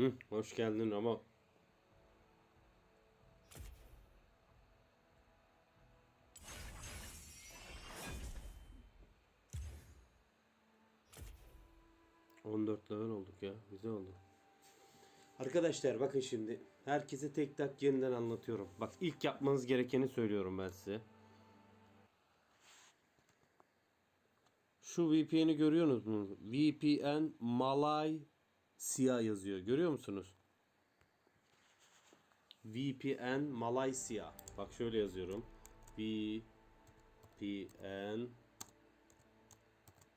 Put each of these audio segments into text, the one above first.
Hı, hoş geldin Ramo. ...14 level olduk ya. Güzel oldu. Arkadaşlar bakın şimdi. Herkese tek tak yeniden anlatıyorum. Bak ilk yapmanız gerekeni söylüyorum ben size. Şu VPN'i görüyorsunuz mu? VPN Malay Siyah yazıyor. Görüyor musunuz? VPN Malaysia. Bak şöyle yazıyorum. VPN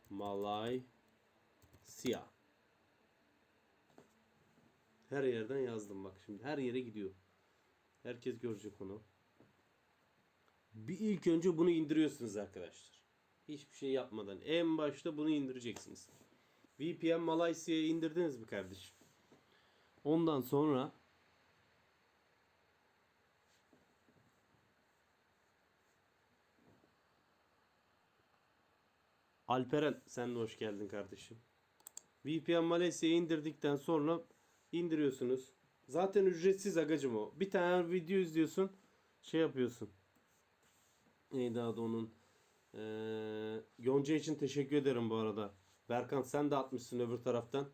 Malaysia. Her yerden yazdım bak şimdi. Her yere gidiyor. Herkes görecek onu. Bir ilk önce bunu indiriyorsunuz arkadaşlar. Hiçbir şey yapmadan. En başta bunu indireceksiniz. VPN Malasya'ya indirdiniz mi kardeşim? Ondan sonra Alperen sen de hoş geldin kardeşim. VPN Malasya'yı indirdikten sonra indiriyorsunuz. Zaten ücretsiz agacım o. Bir tane video izliyorsun. Şey yapıyorsun. Neydi adı onun? Ee, Yonca için teşekkür ederim bu arada. Berkan sen de atmışsın öbür taraftan.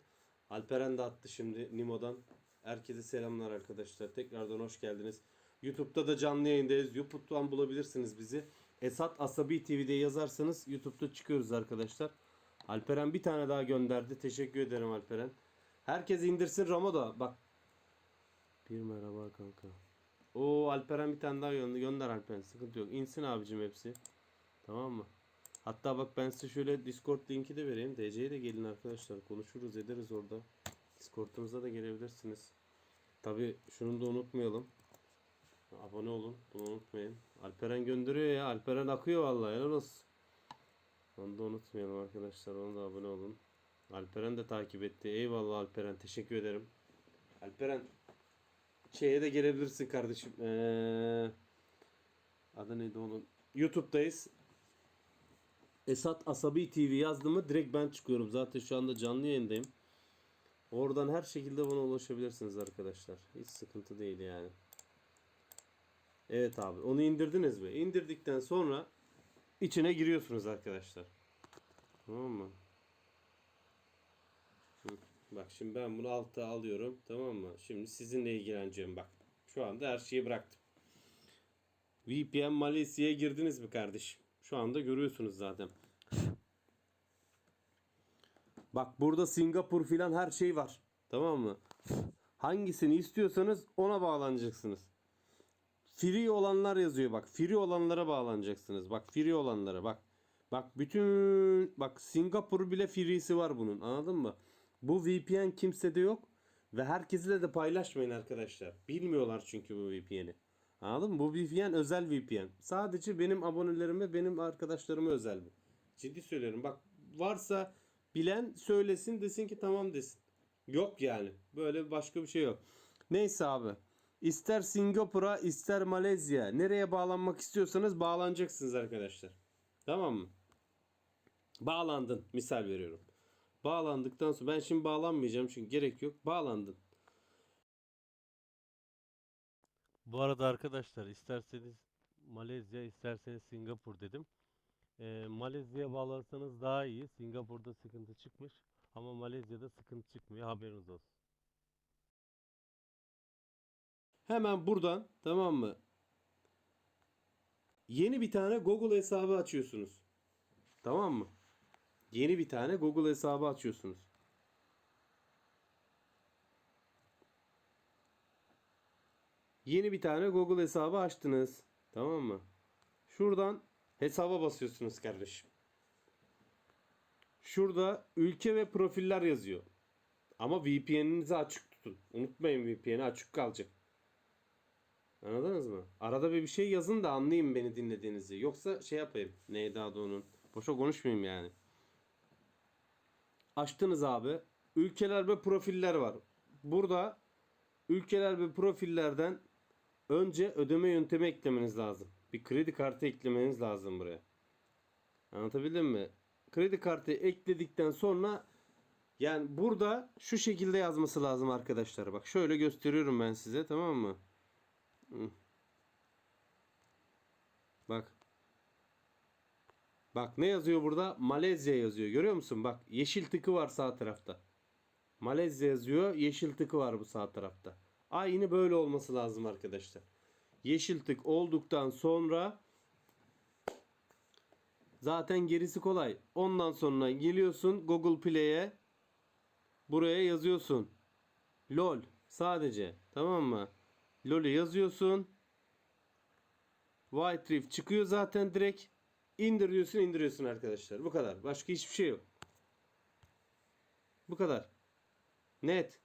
Alperen de attı şimdi Nimo'dan. Herkese selamlar arkadaşlar. Tekrardan hoş geldiniz. YouTube'da da canlı yayındayız. YouTube'dan bulabilirsiniz bizi. Esat Asabi TV'de yazarsanız YouTube'da çıkıyoruz arkadaşlar. Alperen bir tane daha gönderdi. Teşekkür ederim Alperen. Herkes indirsin Ramo da. Bak. Bir merhaba kanka. O Alperen bir tane daha gönder, gönder Alperen. Sıkıntı yok. İnsin abicim hepsi. Tamam mı? Hatta bak ben size şöyle Discord linki de vereyim. DC'ye de gelin arkadaşlar. Konuşuruz ederiz orada. Discord'umuza da gelebilirsiniz. Tabi şunu da unutmayalım. Abone olun. Bunu unutmayın. Alperen gönderiyor ya. Alperen akıyor vallahi. Helal olsun. Onu da unutmayalım arkadaşlar. Onu da abone olun. Alperen de takip etti. Eyvallah Alperen. Teşekkür ederim. Alperen şeye de gelebilirsin kardeşim. Ee, adı neydi onun? YouTube'dayız. Esat Asabi TV yazdı mı direkt ben çıkıyorum. Zaten şu anda canlı yayındayım. Oradan her şekilde bana ulaşabilirsiniz arkadaşlar. Hiç sıkıntı değil yani. Evet abi onu indirdiniz mi? İndirdikten sonra içine giriyorsunuz arkadaşlar. Tamam mı? Bak şimdi ben bunu alta alıyorum. Tamam mı? Şimdi sizinle ilgileneceğim bak. Şu anda her şeyi bıraktım. VPN Malezya'ya girdiniz mi kardeşim? Şu anda görüyorsunuz zaten. Bak burada Singapur filan her şey var. Tamam mı? Hangisini istiyorsanız ona bağlanacaksınız. Free olanlar yazıyor bak. Free olanlara bağlanacaksınız. Bak free olanlara bak. Bak bütün bak Singapur bile free'si var bunun. Anladın mı? Bu VPN kimsede yok ve herkesle de paylaşmayın arkadaşlar. Bilmiyorlar çünkü bu VPN'i. Anladın mı? Bu VPN özel VPN. Sadece benim abonelerime, benim arkadaşlarıma özel bu. Ciddi söylüyorum. Bak varsa bilen söylesin desin ki tamam desin. Yok yani. Böyle başka bir şey yok. Neyse abi. İster Singapur'a ister Malezya. Nereye bağlanmak istiyorsanız bağlanacaksınız arkadaşlar. Tamam mı? Bağlandın. Misal veriyorum. Bağlandıktan sonra ben şimdi bağlanmayacağım çünkü gerek yok. Bağlandın. Bu arada arkadaşlar isterseniz Malezya isterseniz Singapur dedim. Ee, Malezya'ya bağlarsanız daha iyi. Singapur'da sıkıntı çıkmış ama Malezya'da sıkıntı çıkmıyor. Haberiniz olsun. Hemen buradan tamam mı? Yeni bir tane Google hesabı açıyorsunuz. Tamam mı? Yeni bir tane Google hesabı açıyorsunuz. Yeni bir tane Google hesabı açtınız. Tamam mı? Şuradan hesaba basıyorsunuz kardeşim. Şurada ülke ve profiller yazıyor. Ama VPN'inizi açık tutun. Unutmayın VPN'i açık kalacak. Anladınız mı? Arada bir bir şey yazın da anlayayım beni dinlediğinizi. Yoksa şey yapayım. Neydi adı onun? Boşa konuşmayayım yani. Açtınız abi. Ülkeler ve profiller var. Burada ülkeler ve profillerden önce ödeme yöntemi eklemeniz lazım. Bir kredi kartı eklemeniz lazım buraya. Anlatabildim mi? Kredi kartı ekledikten sonra Yani burada şu şekilde yazması lazım arkadaşlar. Bak şöyle gösteriyorum ben size tamam mı? Bak. Bak ne yazıyor burada? Malezya yazıyor. Görüyor musun? Bak yeşil tıkı var sağ tarafta. Malezya yazıyor. Yeşil tıkı var bu sağ tarafta. Aynı böyle olması lazım arkadaşlar. Yeşil tık olduktan sonra zaten gerisi kolay. Ondan sonra geliyorsun Google Play'e buraya yazıyorsun. LOL sadece. Tamam mı? LOL'ü yazıyorsun. White Rift çıkıyor zaten direkt. İndir diyorsun indiriyorsun arkadaşlar. Bu kadar. Başka hiçbir şey yok. Bu kadar. Net.